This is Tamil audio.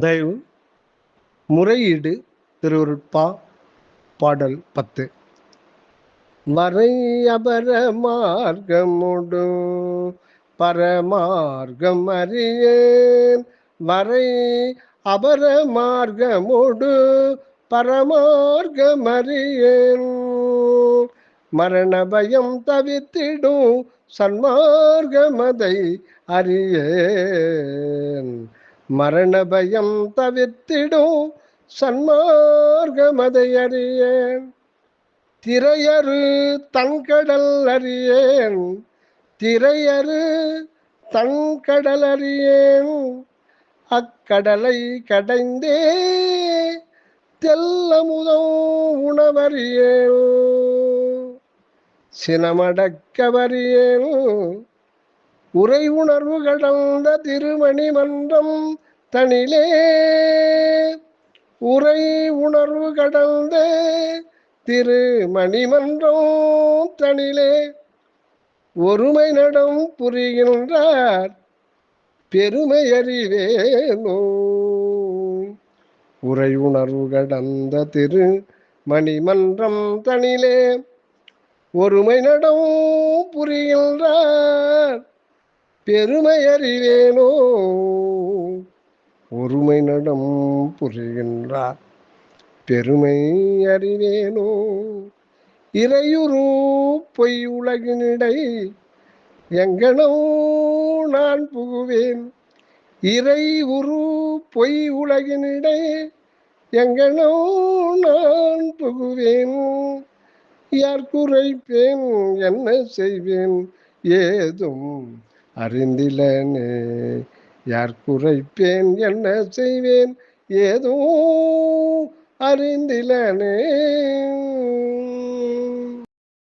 தயவு முறையீடு திருவருட்பா பாடல் பத்து. வரை மார்க்கமுடு பரமார்க்கம் அறியேன். வரை அபர மார்க்கமுடு பரமார்க்கம் அறியேன். மரண பயம் தவித்திடும் சன்மார்க்கமதை அறியேன். மரண பயம் தவிர்த்திடும் சன்மார்கமதை அறியேன். திரையரு தன்கடல் அறியேன். திரையரு தன்கடல் அறியேன். அக்கடலை கடைந்தே தெல்லமுதம் உணவறியேன். சினமடக்கவறியேன். உரை உணர்வு கடந்த திருமணி மன்றம் தனிலே. உரை உணர்வு கடந்த திருமணிமன்றம் தனிலே. ஒருமை நடம் புரிகின்றார் பெருமை அறிவேனோ. உரை உணர்வு கடந்த திரு மணிமன்றம் தனிலே. ஒருமை நடம் புரிகின்றார் பெருமை அறிவேனோ ஒருமை நடம் புரிகின்றார். பெருமை அறிவேனோ இறையுரு பொய் உலகினிடை எங்கனோ நான் புகுவேன். இறை உரு பொய் உலகினிடை எங்கனோ நான் புகுவேன். யார் குறைப்பேன்? என்ன செய்வேன்? ஏதும் அறிந்திலனே யார் குறைப்பேன் என்ன செய்வேன்? ஏதோ அறிந்திலனே.